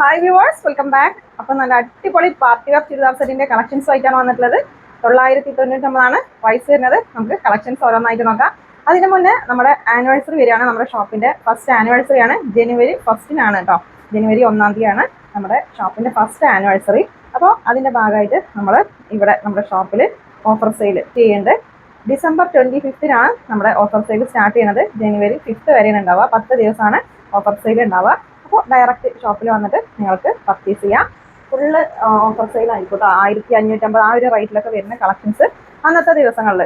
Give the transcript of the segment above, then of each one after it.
Hi viewers welcome back അപ്പോൾ നല്ല അടിപൊളി പാർട്ടി വെയർ ചുരിദാർ സെറ്റിന്റെ കളക്ഷൻസ് ആയിട്ടാണ് വന്നിട്ടുള്ളത്. തൊള്ളായിരത്തി തൊണ്ണൂറ്റൊമ്പതാണ് പ്രൈസ് വരുന്നത്. നമുക്ക് കളക്ഷൻസ് ഓരോന്നായിട്ട് നോക്കാം. അതിന് മുന്നേ നമ്മുടെ ആനിവേഴ്സറി വരികയാണ് നമ്മുടെ ഷോപ്പിന്റെ ഫസ്റ്റ് ആനിവേഴ്സറി ആണ്. ജനുവരി ഫസ്റ്റിനാണ് കേട്ടോ ജനുവരി ഒന്നാം തീയതിയാണ് നമ്മുടെ ഷോപ്പിന്റെ ഫസ്റ്റ് ആനിവേഴ്സറി അപ്പോൾ അതിന്റെ ഭാഗമായിട്ട് നമ്മൾ ഇവിടെ നമ്മുടെ ഷോപ്പിൽ ഓഫർ സെയിൽ ചെയ്യുന്നുണ്ട്. ഡിസംബർ ട്വന്റി ഫിഫ്തിനാണ് നമ്മുടെ ഓഫർ സെയിൽ സ്റ്റാർട്ട് ചെയ്യുന്നത്. ജനുവരി ഫിഫ്ത്ത് വരെയാണ് ഉണ്ടാവുക. പത്ത് ദിവസമാണ് ഓഫർ സെയിൽ ഉണ്ടാവുക. ഡയറക്റ്റ് ഷോപ്പിൽ വന്നിട്ട് നിങ്ങൾക്ക് പർച്ചേസ് ചെയ്യാം. ഫുള്ള് ഓഫർ സെയിൽ ആയിക്കോട്ടെ. ആയിരത്തി അഞ്ഞൂറ്റമ്പത് ആ ഒരു റേറ്റിലൊക്കെ വരുന്ന കളക്ഷൻസ് അന്നത്തെ ദിവസങ്ങളിൽ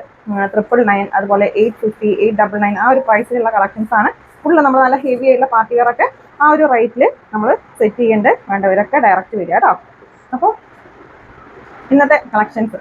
ട്രിപ്പിൾ നയൻ അതുപോലെ eight fifty eight double nine ആ ഒരു പ്രൈസിലുള്ള കളക്ഷൻസ് ആണ്. ഫുള്ള് നമ്മൾ നല്ല ഹെവി ആയിട്ടുള്ള പാർട്ടി വെയർ ഒക്കെ ആ ഒരു റേറ്റിൽ നമ്മൾ സെറ്റ് ചെയ്യേണ്ട. വേണ്ടവരൊക്കെ ഡയറക്റ്റ് വരിക കേട്ടോ. അപ്പോൾ ഇന്നത്തെ collections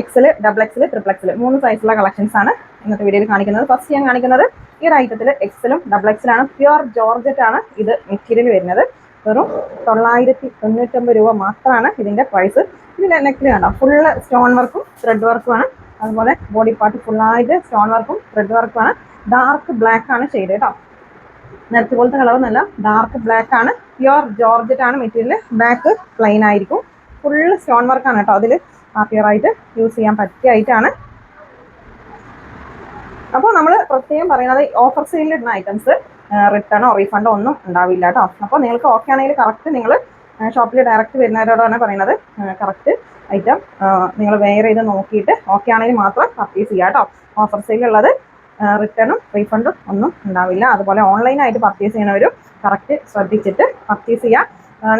XL double XL triple XL മൂന്ന് സൈസുള്ള കളക്ഷൻസ് ആണ് ഇന്നത്തെ വീഡിയോയിൽ കാണിക്കുന്നത്. ഫസ്റ്റ് ഞാൻ കാണിക്കുന്നത് ഈ ഒരു ഐറ്റത്തിൽ എക്സലും ഡബിൾ എക്സലാണ് പ്യുവർ ജോർജറ്റ് ആണ്. ഇത് മെറ്റീരിയൽ വരുന്നത്. വെറും തൊള്ളായിരത്തി തൊണ്ണൂറ്റൊമ്പത് രൂപ മാത്രമാണ് ഇതിന്റെ പ്രൈസ് ഇതിന്റെ നെക്കിൽ കണ്ടോ? ഫുള്ള് സ്റ്റോൺ വർക്കും ത്രെഡ് വർക്കും ആണ്. അതുപോലെ ബോഡി പാർട്ട് ഫുള്ളായിട്ട് സ്റ്റോൺ വർക്കും ത്രെഡ് വർക്കും ആണ്. ഡാർക്ക് ബ്ലാക്ക് ആണ് ഷെയ്ഡ് കേട്ടോ നേരത്തെ പോലത്തെ കളറൊന്നല്ല ഡാർക്ക് ബ്ലാക്ക് ആണ്. പ്യുവർ ജോർജറ്റ് ആണ് മെറ്റീരിയൽ ബാക്ക് പ്ലെയിൻ ആയിരിക്കും. ഫുള്ള് സ്റ്റോൺ വർക്കാണ് കേട്ടോ അതിൽ ഹാപ്പിയറായിട്ട് യൂസ് ചെയ്യാൻ പറ്റിയ അപ്പോൾ നമ്മൾ പ്രത്യേകം പറയുന്നത് ഓഫർ സെയിലിൽ ഇടുന്ന ഐറ്റംസ് റിട്ടേണോ റീഫണ്ടോ ഒന്നും ഉണ്ടാവില്ല കേട്ടോ. അപ്പോൾ നിങ്ങൾക്ക് ഓക്കെ ആണെങ്കിൽ കറക്റ്റ് നിങ്ങൾ ഷോപ്പിൽ ഡയറക്റ്റ് വരുന്നവരോടാണ് പറയുന്നത് കറക്റ്റ് ഐറ്റം നിങ്ങൾ വെയർ ചെയ്ത് നോക്കിയിട്ട് ഓക്കെ ആണെങ്കിൽ മാത്രം പർച്ചേസ് ചെയ്യുക കേട്ടോ. ഓഫർ സെയിലുള്ളത് റിട്ടേണും റീഫണ്ടും ഒന്നും ഉണ്ടാവില്ല. അതുപോലെ ഓൺലൈനായിട്ട് പർച്ചേസ് ചെയ്യുന്നവരും കറക്റ്റ് ശ്രദ്ധിച്ചിട്ട് പർച്ചേസ് ചെയ്യുക.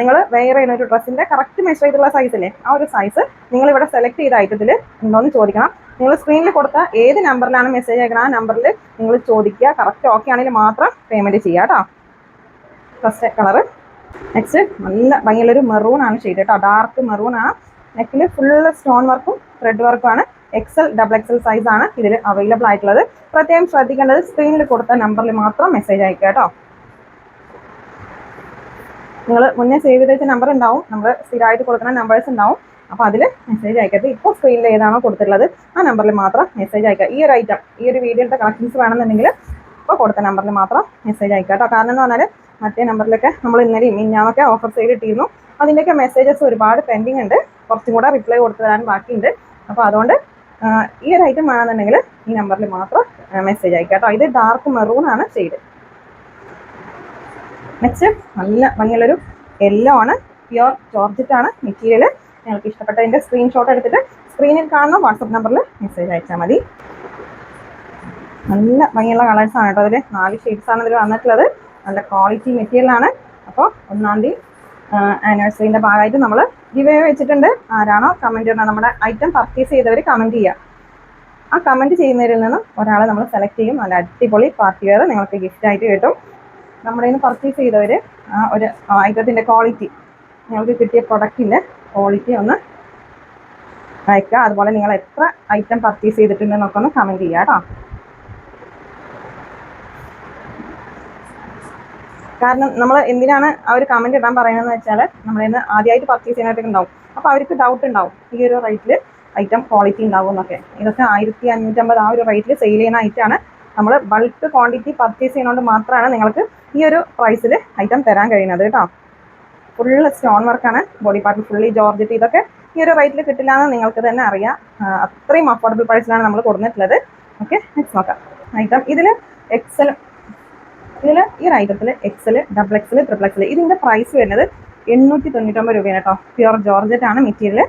നിങ്ങൾ വെയർ ചെയ്യുന്ന ഒരു ഡ്രസ്സിന്റെ കറക്റ്റ് മെഷർ ചെയ്തുള്ള സൈസില്ലേ ആ ഒരു സൈസ് നിങ്ങൾ ഇവിടെ സെലക്ട് ചെയ്ത ഐറ്റത്തിൽ ഉണ്ടോ എന്ന് ചോദിക്കണം. നിങ്ങൾ സ്ക്രീനിൽ കൊടുത്ത ഏത് നമ്പറിലാണ് മെസ്സേജ് അയക്കണം ആ നമ്പറിൽ നിങ്ങൾ ചോദിക്കുക. കറക്റ്റ് ഓക്കെ ആണെങ്കിൽ മാത്രം പേയ്മെന്റ് ചെയ്യുക കേട്ടോ ഫസ്റ്റ് കളറ് നെക്സ്റ്റ് നല്ല ഭംഗിയുള്ളൊരു മെറൂൺ ആണ് ഷെയ്ഡ് കേട്ടോ ഡാർക്ക് മെറൂൺ ആണ്. നെക്കിൽ ഫുള്ള് സ്റ്റോൺ വർക്കും ത്രെഡ് വർക്കും ആണ്. എക്സൽ ഡബിൾ എക്സൽ സൈസ് ആണ് ഇതിൽ അവൈലബിൾ ആയിട്ടുള്ളത്. പ്രത്യേകം ശ്രദ്ധിക്കേണ്ടത് സ്ക്രീനിൽ കൊടുത്ത നമ്പറിൽ മാത്രം മെസ്സേജ് അയക്കുക കേട്ടോ നിങ്ങൾ മുന്നേ സേവ് ചെയ്ത് നമ്പർ ഉണ്ടാവും. നമ്മൾ സ്ഥിരമായിട്ട് കൊടുക്കുന്ന നമ്പേഴ്സ് ഉണ്ടാവും. അപ്പോൾ അതിൽ മെസ്സേജ് അയക്കരുത്. ഇപ്പോൾ സ്ക്രീനിൽ ഏതാണോ കൊടുത്തിട്ടുള്ളത് ആ നമ്പറിൽ മാത്രം മെസ്സേജ് അയക്കുക. ഈ ഒരു ഐറ്റം ഈ ഒരു വീഡിയോയുടെ കളക്ഷൻസ് വേണമെന്നുണ്ടെങ്കിൽ ഇപ്പോൾ കൊടുത്ത നമ്പറിൽ മാത്രം മെസ്സേജ് അയക്കുക കേട്ടോ. കാരണം എന്ന് പറഞ്ഞാൽ മറ്റേ നമ്പറിലൊക്കെ നമ്മൾ ഇന്നലെയും മിഞ്ഞാമൊക്കെ ഓഫർ സെയിൽ ഇട്ടിരുന്നു. അതിന്റെയൊക്കെ മെസ്സേജസ് ഒരുപാട് പെൻഡിങ് ഉണ്ട്. കുറച്ചും കൂടെ റിപ്ലൈ കൊടുത്തു തരാൻ ബാക്കിയുണ്ട്. അപ്പോൾ അതുകൊണ്ട് ഈ ഒരു ഐറ്റം വേണമെന്നുണ്ടെങ്കിൽ ഈ നമ്പറിൽ മാത്രം മെസ്സേജ് അയക്കുക കേട്ടോ. ഇത് ഡാർക്ക് മെറൂൺ ആണ് ഷെയ്ഡ് നെക്സ്റ്റ് നല്ല ഭംഗിയുള്ളൊരു യെല്ലോ ആണ്. പ്യുവർ ജോർജറ്റ് ആണ് മെറ്റീരിയൽ നിങ്ങൾക്ക് ഇഷ്ടപ്പെട്ടതിന്റെ സ്ക്രീൻഷോട്ട് എടുത്തിട്ട് സ്ക്രീനിൽ കാണുന്ന വാട്സപ്പ് നമ്പറിൽ മെസ്സേജ് അയച്ചാൽ മതി. നല്ല ഭംഗിയുള്ള കളേഴ്സ് ആണ് കേട്ടോ അതിൽ നാല് ഷെയ്ഡ്സ് ആണ് ഇതിൽ വന്നിട്ടുള്ളത്. നല്ല ക്വാളിറ്റി മെറ്റീരിയലാണ് അപ്പോൾ ഒന്നാം തീയതി ആനിവേഴ്സറിന്റെ ഭാഗമായിട്ട് നമ്മൾ ഗിവ് വെച്ചിട്ടുണ്ട്. ആരാണോ കമന്റ് ചെയ്യുന്നത് നമ്മുടെ ഐറ്റം പർച്ചേസ് ചെയ്തവർ കമന്റ് ചെയ്യുക ആ കമന്റ് ചെയ്യുന്നവരിൽ നിന്നും ഒരാളെ നമ്മൾ സെലക്ട് ചെയ്യും. നല്ല അടിപൊളി പാർട്ടി വെയർ നിങ്ങൾക്ക് ഗിഫ്റ്റ് ആയിട്ട് കിട്ടും. നമ്മുടെ നിന്ന് പർച്ചേസ് ചെയ്തവർ ഒരു ഐറ്റത്തിന്റെ ക്വാളിറ്റി നിങ്ങൾക്ക് കിട്ടിയ പ്രൊഡക്റ്റിന്റെ ക്വാളിറ്റി ഒന്ന് അയക്കുക അതുപോലെ നിങ്ങൾ എത്ര ഐറ്റം പർച്ചേസ് ചെയ്തിട്ടുണ്ടെന്നൊക്കെ ഒന്ന് കമന്റ് ചെയ്യുക കേട്ടോ. കാരണം നമ്മൾ എന്തിനാണ് ആ ഒരു കമന്റ് ഇടാൻ പറയുന്നതെന്ന് വെച്ചാൽ നമ്മൾ ഇന്ന് ആദ്യമായിട്ട് പർച്ചേസ് ചെയ്യാനായിട്ടൊക്കെ ഉണ്ടാവും അപ്പോൾ അവർക്ക് ഡൗട്ട് ഉണ്ടാവും. ഈ ഒരു റേറ്റിൽ ഐറ്റം ക്വാളിറ്റി ഉണ്ടാവും എന്നൊക്കെ. ഇതൊക്കെ ആയിരത്തി അഞ്ഞൂറ്റമ്പത് ആ ഒരു റേറ്റിൽ സെയിൽ ചെയ്യുന്ന ഐറ്റമാണ് നമ്മൾ ബൾക്ക് ക്വാണ്ടിറ്റി പർച്ചേസ് ചെയ്യുന്നതുകൊണ്ട് മാത്രമാണ് നിങ്ങൾക്ക് ഈ ഒരു പ്രൈസിൽ ഐറ്റം തരാൻ കഴിയുന്നത് കേട്ടോ. ഫുള്ള് സ്റ്റോൺ വർക്കാണ് ബോഡി പാർട്ട് ഫുള്ളി ജോർജറ്റ് ഇതൊക്കെ ഈ ഒരു റേറ്റിൽ കിട്ടില്ല എന്ന് നിങ്ങൾക്ക് തന്നെ അറിയാം. അത്രയും അഫോർഡബിൾ പ്രൈസിലാണ് നമ്മൾ കൊടുത്തിട്ടുള്ളത് ഓക്കെ നെക്സ്റ്റ് നോക്കാം. ഐറ്റം ഇതിൽ എക്സൽ ഇതിൽ ഈ ഒരു ഐറ്റത്തിൽ XL double XL triple XL ഇതിന്റെ പ്രൈസ് വരുന്നത് എണ്ണൂറ്റി തൊണ്ണൂറ്റൊമ്പത് രൂപയാണ് കേട്ടോ പ്യുവർ ജോർജറ്റ് ആണ് മെറ്റീരിയൽ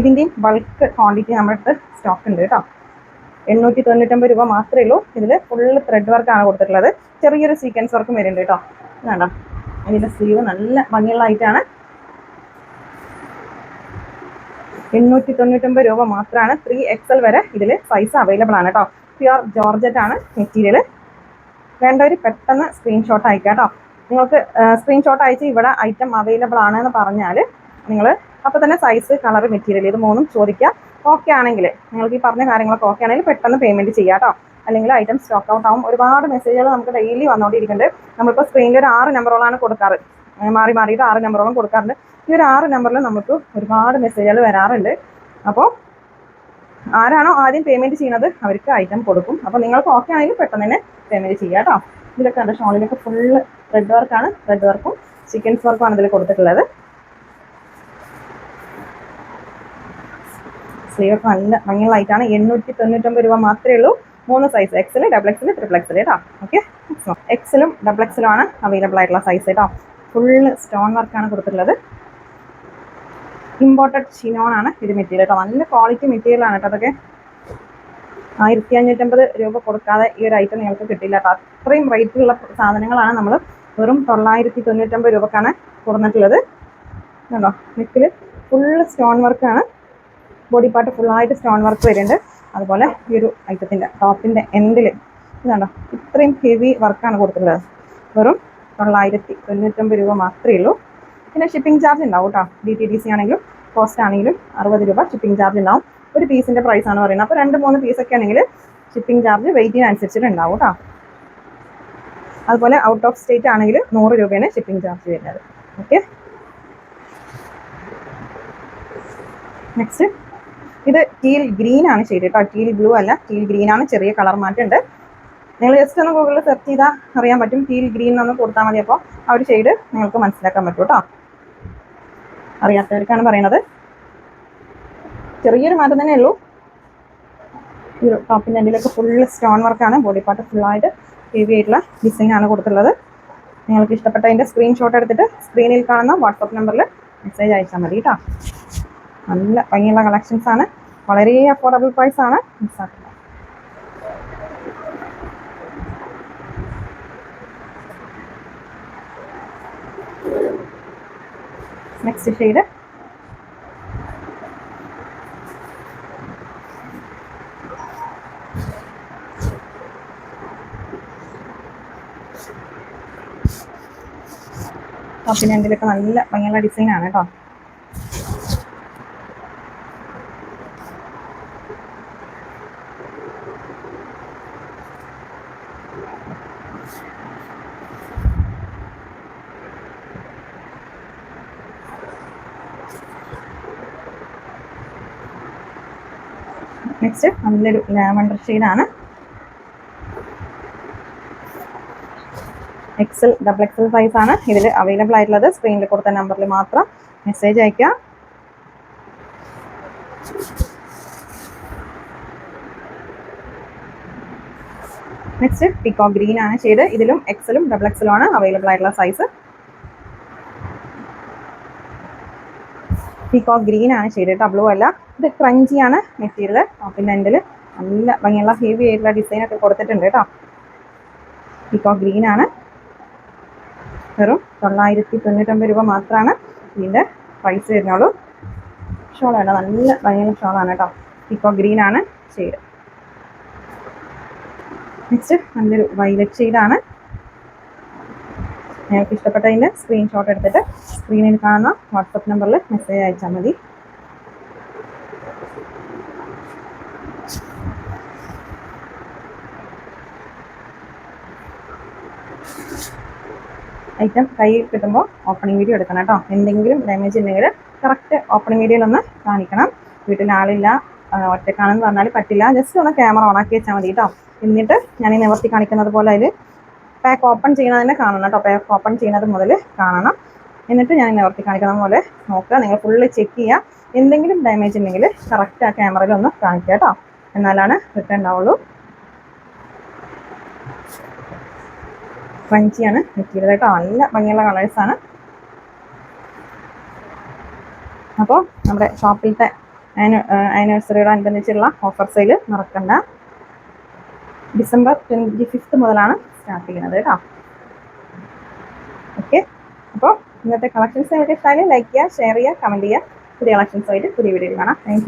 ഇതിന്റെയും ബൾക്ക് ക്വാണ്ടിറ്റി നമ്മുടെ അടുത്ത് സ്റ്റോക്ക് ഉണ്ട് കേട്ടോ എണ്ണൂറ്റി തൊണ്ണൂറ്റൊമ്പത് രൂപ മാത്രമേ ഉള്ളൂ. ഇതിൽ ഫുള്ള് ത്രെഡ് വർക്കാണ് കൊടുത്തിട്ടുള്ളത്. ചെറിയൊരു സീക്വൻസ് വർക്കും വരുന്നുണ്ട് കേട്ടോ വേണ്ട ഇതിന്റെ സ്ലീവ് നല്ല ഭംഗിയുള്ള ആയിട്ടാണ് എണ്ണൂറ്റി തൊണ്ണൂറ്റൊമ്പത് രൂപ മാത്രമാണ് ത്രീ എക്സൽ വരെ ഇതിൽ സൈസ് അവൈലബിൾ ആണ് കേട്ടോ പ്യുവർ ജോർജറ്റ് ആണ് മെറ്റീരിയൽ വേണ്ടവർ പെട്ടെന്ന് സ്ക്രീൻഷോട്ട് അയക്കാം കേട്ടോ നിങ്ങൾക്ക് സ്ക്രീൻഷോട്ട് അയച്ച് ഇവിടെ ഐറ്റം അവൈലബിൾ ആണെന്ന് പറഞ്ഞാൽ നിങ്ങൾ അപ്പോൾ തന്നെ സൈസ് കളർ മെറ്റീരിയൽ ഇത് മൂന്നും ചോദിക്കുക ഓക്കെ ആണെങ്കിൽ നിങ്ങൾക്ക് ഈ പറഞ്ഞ കാര്യങ്ങളൊക്കെ ഓക്കെ ആണെങ്കിൽ പെട്ടെന്ന് പേയ്മെന്റ് ചെയ്യാം കേട്ടോ അല്ലെങ്കിൽ ഐറ്റം സ്റ്റോക്ക് ഔട്ട് ആവും. ഒരുപാട് മെസ്സേജുകൾ നമുക്ക് ഡെയിലി വന്നുകൊണ്ടിരിക്കുന്നുണ്ട് നമ്മളിപ്പോൾ സ്ക്രീനിൽ ഒരു ആറ് നമ്പറോളാണ് കൊടുക്കാറ്. മാറി മാറിയിട്ട് ആറ് നമ്പറോളം കൊടുക്കാറുണ്ട്. ഈ ഒരു ആറ് നമ്പറിൽ നമുക്ക് ഒരുപാട് മെസ്സേജുകൾ വരാറുണ്ട്. അപ്പോൾ ആരാണോ ആദ്യം പേയ്മെന്റ് ചെയ്യുന്നത് അവർക്ക് ഐറ്റം കൊടുക്കും. അപ്പോൾ നിങ്ങൾക്ക് ഓക്കെ ആണെങ്കിൽ പെട്ടെന്ന് തന്നെ പേയ്മെന്റ് ചെയ്യാം കേട്ടോ ഇതിലൊക്കെ ഉണ്ട് ഷോളിലൊക്കെ ഫുള്ള് റെഡ് വർക്കാണ് റെഡ് വർക്കും ചിക്കൻസ് വർക്കാണ് ഇതിൽ കൊടുത്തിട്ടുള്ളത്. സ്ലീവ് ഒക്കെ നല്ല ആണ് എണ്ണൂറ്റി തൊണ്ണൂറ്റൊമ്പത് രൂപ മാത്രമേ ഉള്ളൂ. മൂന്ന് size XL double XL triple XL കേട്ടോ. ഓക്കെ എക്സലും ഡബിൾ എക്സലും ആണ് അവൈലബിൾ ആയിട്ടുള്ള സൈസ് കേട്ടോ. ഫുള്ള് സ്റ്റോൺ വർക്കാണ് കൊടുത്തിട്ടുള്ളത്. ഇമ്പോർട്ടഡ് ഷിനോൺ ആണ് ഇത് മെറ്റീരിയൽ കേട്ടോ. നല്ല ക്വാളിറ്റി മെറ്റീരിയൽ ആണ് കേട്ടോ അതൊക്കെ. ആയിരത്തി അഞ്ഞൂറ്റമ്പത് രൂപ കൊടുക്കാതെ ഈ ഒരു ഐറ്റം നിങ്ങൾക്ക് കിട്ടില്ല കേട്ടോ. അത്രയും റേറ്റുള്ള സാധനങ്ങളാണ് നമ്മൾ വെറും തൊള്ളായിരത്തി തൊണ്ണൂറ്റമ്പത് രൂപക്കാണ് കൊടുത്തിട്ടുള്ളത് കേട്ടോ നെക്കിൽ ഫുള്ള് സ്റ്റോൺ വർക്കാണ് ബോഡി പാർട്ട് ഫുള്ളായിട്ട് സ്റ്റോൺ വർക്ക് വരുന്നുണ്ട്. അതുപോലെ ഈ ഒരു ഐറ്റത്തിന്റെ ടോപ്പിന്റെ എൻഡിൽ ഇതാണ്ടോ ഇത്രയും ഹെവി വർക്കാണ് കൊടുത്തിട്ടുള്ളത്. വെറും തൊള്ളായിരത്തി തൊണ്ണൂറ്റമ്പത് രൂപ മാത്രമേ ഉള്ളൂ. പിന്നെ ഷിപ്പിംഗ് ചാർജ് ഉണ്ടാവും കേട്ടോ. ഡി ടി ഡി സി ആണെങ്കിലും കോസ്റ്റ് ആണെങ്കിലും അറുപത് രൂപ ഷിപ്പിംഗ് ചാർജ് ഉണ്ടാവും. ഒരു പീസിന്റെ പ്രൈസ് ആണ് പറയുന്നത്. അപ്പോൾ രണ്ട് മൂന്ന് പീസൊക്കെ ആണെങ്കിൽ ഷിപ്പിംഗ് ചാർജ് വെയിറ്റിനനുസരിച്ചിട്ട് ഉണ്ടാവും കേട്ടോ. അതുപോലെ ഔട്ട് ഓഫ് സ്റ്റേറ്റ് ആണെങ്കിൽ നൂറ് രൂപയാണ് ഷിപ്പിംഗ് ചാർജ് വരുന്നത്. ഓക്കെ നെക്സ്റ്റ് ഇത് ടീൽ ഗ്രീൻ ആണ് ശരി കേട്ടോ ടീൽ ബ്ലൂ അല്ല ടീൽ ഗ്രീൻ ആണ് ചെറിയ കളർ മാറ്റുണ്ട് നിങ്ങൾ ജസ്റ്റ് ഒന്ന് ഗൂഗിളിൽ സെർച്ച് ചെയ്താൽ അറിയാൻ പറ്റും ടീൽ ഗ്രീൻ ഒന്ന് കൊടുത്താൽ മതി അപ്പോൾ ആ ഒരു ഷെയ്ഡ് നിങ്ങൾക്ക് മനസ്സിലാക്കാൻ പറ്റും കേട്ടോ അറിയാത്തവർക്കാണ് പറയുന്നത് ചെറിയൊരു മാറ്റം തന്നെ ഉള്ളൂ. ഈ ടോപ്പിന്റെ എൻഡിലൊക്കെ ഫുള്ള് സ്റ്റോൺ വർക്കാണ് ബോഡി പാർട്ട് ഫുള്ളായിട്ട് ഹെവി ആയിട്ടുള്ള ഡിസൈനാണ് ആണ് കൊടുത്തിട്ടുള്ളത്. നിങ്ങൾക്ക് ഇഷ്ടപ്പെട്ടതിന്റെ സ്ക്രീൻഷോട്ട് എടുത്തിട്ട് സ്ക്രീനിൽ കാണുന്ന വാട്സപ്പ് നമ്പറിൽ മെസ്സേജ് അയച്ചാൽ മതി കേട്ടോ നല്ല ഭംഗിയുള്ള കളക്ഷൻസ് ആണ്. വളരെ അഫോർഡബിൾ പ്രൈസ് ആണ്. മിസ്സാക്കില്ല നെക്സ്റ്റ് ഷെയ്ഡ് ടോപ്പിന്റെ എന്തിലൊക്കെ നല്ല ഭംഗിയുള്ള ഡിസൈൻ ആണ് കേട്ടോ നെക്സ്റ്റ് നല്ലൊരു ലാവണ്ടർ ഷെയ്ഡാണ്. എക്സൽ ഡബിൾ എക്സൽ സൈസ് ആണ് ഇതിൽ അവൈലബിൾ ആയിട്ടുള്ളത്. സ്ക്രീനിൽ കൊടുത്ത നമ്പറിൽ മാത്രം മെസ്സേജ് അയക്കുക നെക്സ്റ്റ് പിക്കോ ഗ്രീൻ ആണ് ഷെയ്ഡ്. ഇതിലും എക്സലും ഡബിൾ എക്സലും ആണ് അവൈലബിൾ ആയിട്ടുള്ള സൈസ് പീക്കോ ഗ്രീൻ ആണ് ഷെയ്ഡ് കേട്ടോ ബ്ലൂ അല്ല. ഇത് ക്രഞ്ചി ആണ് മെറ്റീരിയൽ പിന്നെ എൻഡിൽ നല്ല ഭംഗിയുള്ള ഹെവി ആയിട്ടുള്ള ഡിസൈൻ ഒക്കെ കൊടുത്തിട്ടുണ്ട് കേട്ടോ പീക്കോക്ക് ഗ്രീൻ ആണ്. വെറും തൊള്ളായിരത്തി തൊണ്ണൂറ്റൊമ്പത് രൂപ മാത്രമാണ് ഇതിന്റെ പ്രൈസ് വരുന്നുള്ളൂ. ഷോളാണ് നല്ല ഭംഗിയുള്ള ഷോളാണ് കേട്ടോ പീക്കോ ഗ്രീൻ ആണ് ഷെയ്ഡ് നെക്സ്റ്റ് നല്ലൊരു വൈലറ്റ് ഷെയ്ഡാണ് നിങ്ങൾക്ക് ഇഷ്ടപ്പെട്ടതിന്റെ സ്ക്രീൻഷോട്ട് എടുത്തിട്ട് സ്ക്രീനിൽ കാണുന്ന വാട്സപ്പ് നമ്പറിൽ മെസ്സേജ് അയച്ചാൽ മതി. ഐറ്റം കൈ കിട്ടുമ്പോൾ ഓപ്പണിംഗ് വീഡിയോ എടുക്കണം കേട്ടോ. എന്തെങ്കിലും ഡാമേജ് ഉണ്ടെങ്കിൽ കറക്റ്റ് ഓപ്പണിംഗ് വീഡിയോയിലൊന്ന് കാണിക്കണം. വീട്ടിൽ ആളില്ല ഒറ്റക്കാണെന്ന് പറഞ്ഞാൽ പറ്റില്ല. ജസ്റ്റ് ഒന്ന് ക്യാമറ ഓണാക്കി വെച്ചാൽ മതി കേട്ടോ. എന്നിട്ട് ഞാൻ ഈ നിവർത്തി കാണിക്കുന്നത് പോലെ അതിൽ പാക്ക് ഓപ്പൺ ചെയ്യുന്നതിനെ കാണണം കേട്ടോ. പാക്ക് ഓപ്പൺ ചെയ്യുന്നത് മുതൽ കാണണം. എന്നിട്ട് ഞാൻ നിവർത്തി കാണിക്കുന്ന പോലെ നോക്കുക. നിങ്ങൾ ഫുള്ള് ചെക്ക് ചെയ്യുക. എന്തെങ്കിലും ഡാമേജ് ഉണ്ടെങ്കിൽ കറക്റ്റ് ആ ക്യാമറയിൽ ഒന്ന് കാണിക്കുക കേട്ടോ. എന്നാലാണ് റിട്ടേൺ ഉണ്ടാവുള്ളൂ. ക്രഞ്ചിയാണ് മെറ്റീരിയൽ കേട്ടോ. നല്ല ഭംഗിയുള്ള കളേഴ്സാണ് അപ്പോൾ നമ്മുടെ ഷോപ്പിലത്തെ ആനിവേഴ്സറിയോടനുബന്ധിച്ചുള്ള ഓഫർ സെയിൽ മറക്കണ്ട. ഡിസംബർ ട്വന്റി ഫിഫ്ത്ത് മുതലാണ് സ്റ്റാർട്ട് ചെയ്യുന്നത് കേട്ടോ. ഓക്കെ അപ്പോൾ ഇന്നത്തെ കളക്ഷൻസ് നിങ്ങൾക്ക് ലൈക്ക് ചെയ്യുക ഷെയർ ചെയ്യുക കമന്റ് ചെയ്യുക. പുതിയ കളക്ഷൻസുമായിട്ട് പുതിയ വീഡിയോയിൽ കാണാം. താങ്ക്